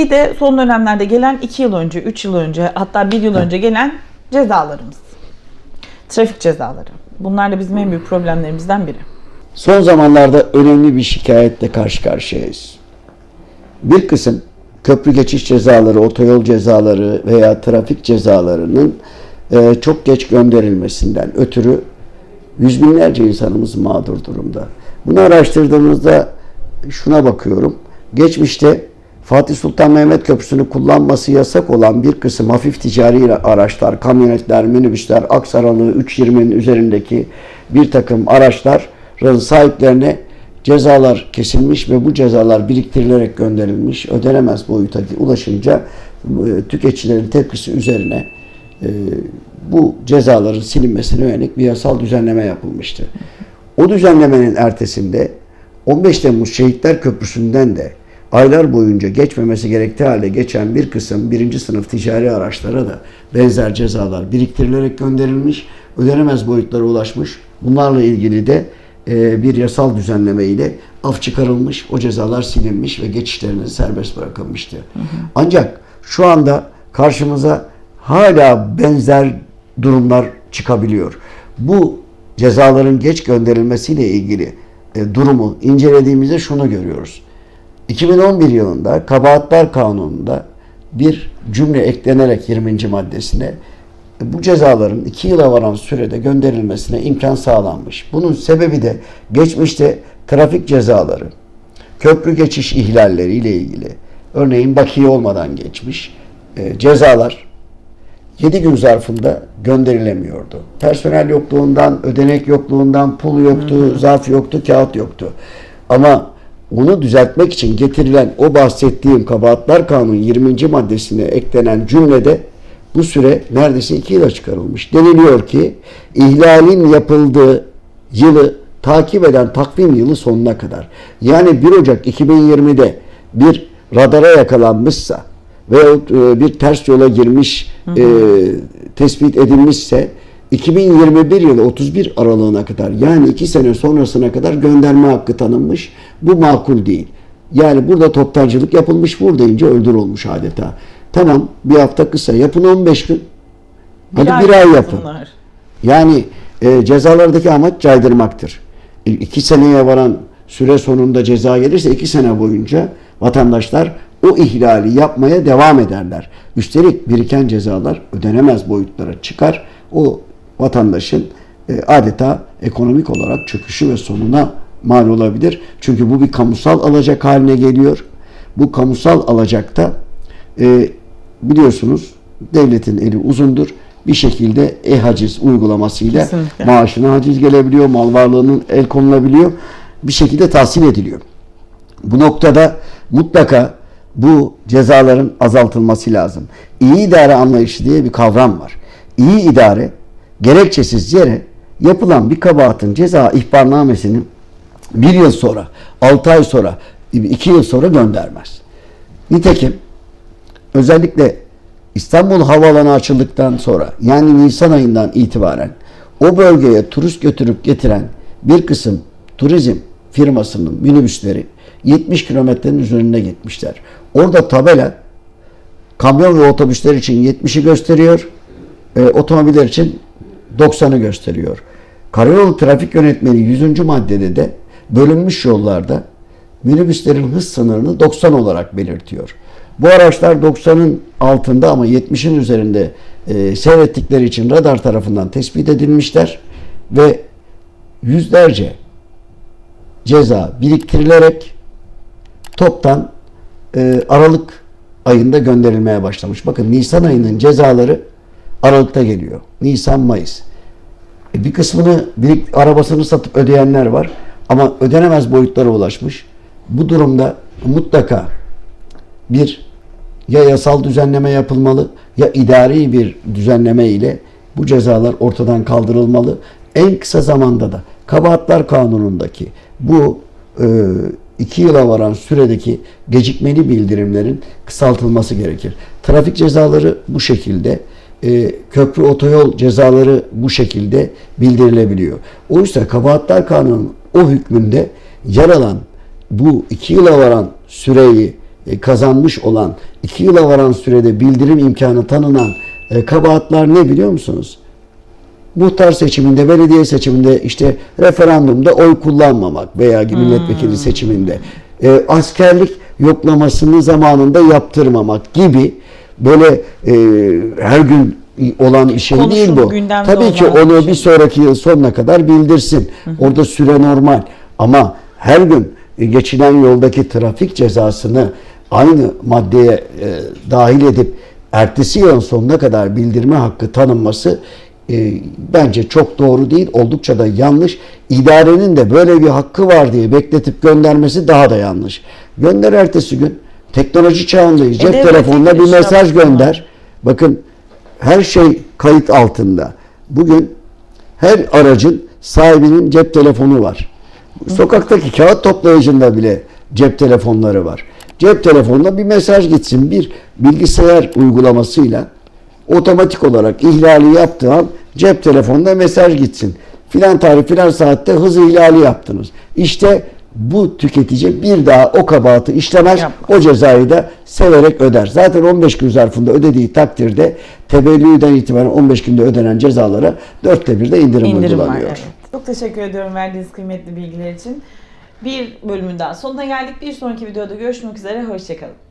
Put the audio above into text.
Bir de son dönemlerde gelen 2 yıl önce, 3 yıl önce hatta 1 yıl önce gelen cezalarımız. Trafik cezaları. Bunlar da bizim en büyük problemlerimizden biri. Son zamanlarda önemli bir şikayetle karşı karşıyayız. Bir kısım köprü geçiş cezaları, otoyol cezaları veya trafik cezalarının e, çok geç gönderilmesinden ötürü yüz binlerce insanımız mağdur durumda. Bunu araştırdığımızda şuna bakıyorum. Geçmişte Fatih Sultan Mehmet Köprüsü'nü kullanması yasak olan bir kısım hafif ticari araçlar, kamyonetler, minibüsler, aksaralığı 320'nin üzerindeki bir takım araçların sahiplerine cezalar kesilmiş ve bu cezalar biriktirilerek gönderilmiş. Ödenemez boyuta ulaşınca e, tüketicilerin tepkisi üzerine e, bu cezaların silinmesine yönelik bir yasal düzenleme yapılmıştı. O düzenlemenin ertesinde 15 Temmuz Şehitler Köprüsü'nden de aylar boyunca geçmemesi gerektiği halde geçen bir kısım birinci sınıf ticari araçlara da benzer cezalar biriktirilerek gönderilmiş, ödenemez boyutlara ulaşmış. Bunlarla ilgili de e, bir yasal düzenleme ile af çıkarılmış, o cezalar silinmiş ve geçişlerine serbest bırakılmıştı. Ancak şu anda karşımıza hala benzer durumlar çıkabiliyor. Bu cezaların geç gönderilmesiyle ilgili e, durumu incelediğimizde şunu görüyoruz. 2011 yılında Kabahatler Kanunu'nda bir cümle eklenerek 20. maddesine e, bu cezaların 2 yıla varan sürede gönderilmesine imkan sağlanmış. Bunun sebebi de geçmişte trafik cezaları, köprü geçiş ihlalleri ile ilgili örneğin bakiye olmadan geçmiş e, cezalar 7 gün zarfında gönderilemiyordu. Personel yokluğundan, ödenek yokluğundan, pul yoktu, zarf yoktu, kağıt yoktu. Ama onu düzeltmek için getirilen o bahsettiğim kabahatler kanun 20. maddesine eklenen cümlede bu süre neredeyse 2 yıla çıkarılmış. Deniliyor ki ihlalin yapıldığı yılı takip eden takvim yılı sonuna kadar. Yani 1 Ocak 2020'de bir radara yakalanmışsa veyahut e, bir ters yola girmiş e, tespit edilmişse 2021 yılı 31 aralığına kadar yani 2 sene sonrasına kadar gönderme hakkı tanınmış. Bu makul değil. Yani burada toptancılık yapılmış vur deyince öldür olmuş adeta. Tamam bir hafta kısa yapın 15 gün. Hadi bir ay yapın. yapsınlar. Yani e, cezalardaki amaç caydırmaktır. E, iki seneye varan süre sonunda ceza gelirse iki sene boyunca vatandaşlar o ihlali yapmaya devam ederler. Üstelik biriken cezalar ödenemez boyutlara çıkar. O vatandaşın e, adeta ekonomik olarak çöküşü ve sonuna mal olabilir. Çünkü bu bir kamusal alacak haline geliyor. Bu kamusal alacakta e, biliyorsunuz devletin eli uzundur. Bir şekilde e-haciz uygulamasıyla Kesinlikle. maaşına haciz gelebiliyor, mal varlığının el konulabiliyor. Bir şekilde tahsil ediliyor. Bu noktada mutlaka bu cezaların azaltılması lazım. İyi idare anlayışı diye bir kavram var. İyi idare gerekçesiz yere yapılan bir kabahatin ceza ihbarnamesini bir yıl sonra, altı ay sonra, iki yıl sonra göndermez. Nitekim özellikle İstanbul Havaalanı açıldıktan sonra yani Nisan ayından itibaren o bölgeye turist götürüp getiren bir kısım turizm firmasının minibüsleri 70 kilometrenin üzerinde gitmişler. Orada tabela kamyon ve otobüsler için 70'i gösteriyor, e, otomobiller için 90'ı gösteriyor. Karayolu Trafik Yönetmeliği 100. maddede de bölünmüş yollarda minibüslerin hız sınırını 90 olarak belirtiyor. Bu araçlar 90'ın altında ama 70'in üzerinde e, seyrettikleri için radar tarafından tespit edilmişler ve yüzlerce ceza biriktirilerek toptan e, Aralık ayında gönderilmeye başlamış. Bakın Nisan ayının cezaları Aralık'ta geliyor. Nisan, Mayıs. E, bir kısmını birik, arabasını satıp ödeyenler var. Ama ödenemez boyutlara ulaşmış. Bu durumda mutlaka bir ya yasal düzenleme yapılmalı ya idari bir düzenleme ile bu cezalar ortadan kaldırılmalı. En kısa zamanda da kabahatler kanunundaki bu e, iki yıla varan süredeki gecikmeli bildirimlerin kısaltılması gerekir. Trafik cezaları bu şekilde, e, köprü otoyol cezaları bu şekilde bildirilebiliyor. Oysa kabahatler kanunun o hükmünde yer alan bu iki yıla varan süreyi e, kazanmış olan, 2 yıla varan sürede bildirim imkanı tanınan e, kabahatler ne biliyor musunuz? Muhtar seçiminde, belediye seçiminde, işte referandumda oy kullanmamak veya milletvekili seçiminde, e, askerlik yoklamasını zamanında yaptırmamak gibi böyle e, her gün olan bir şey değil bu. Tabii ki onu şey. bir sonraki yıl sonuna kadar bildirsin. Orada süre normal. Ama her gün e, geçilen yoldaki trafik cezasını aynı maddeye e, dahil edip ertesi yılın sonuna kadar bildirme hakkı tanınması e, bence çok doğru değil. Oldukça da yanlış. İdarenin de böyle bir hakkı var diye bekletip göndermesi daha da yanlış. Gönder ertesi gün. Teknoloji çağındayız. Cep devlet telefonuna bir mesaj gönder. Bakın her şey kayıt altında. Bugün her aracın sahibinin cep telefonu var. Sokaktaki kağıt toplayıcında bile cep telefonları var. Cep telefonuna bir mesaj gitsin. Bir bilgisayar uygulamasıyla otomatik olarak ihlali yaptığı an cep telefonuna mesaj gitsin. Filan tarih filan saatte hız ihlali yaptınız. İşte bu tüketici bir daha o kabahatı işlemez. Yapmaz. O cezayı da severek öder. Zaten 15 gün zarfında ödediği takdirde tevellüden itibaren 15 günde ödenen cezalara dörtte bir de indirim, İndirim var. uygulanıyor. Evet. Çok teşekkür ediyorum verdiğiniz kıymetli bilgiler için. Bir bölümün daha sonuna geldik. Bir sonraki videoda görüşmek üzere. Hoşçakalın.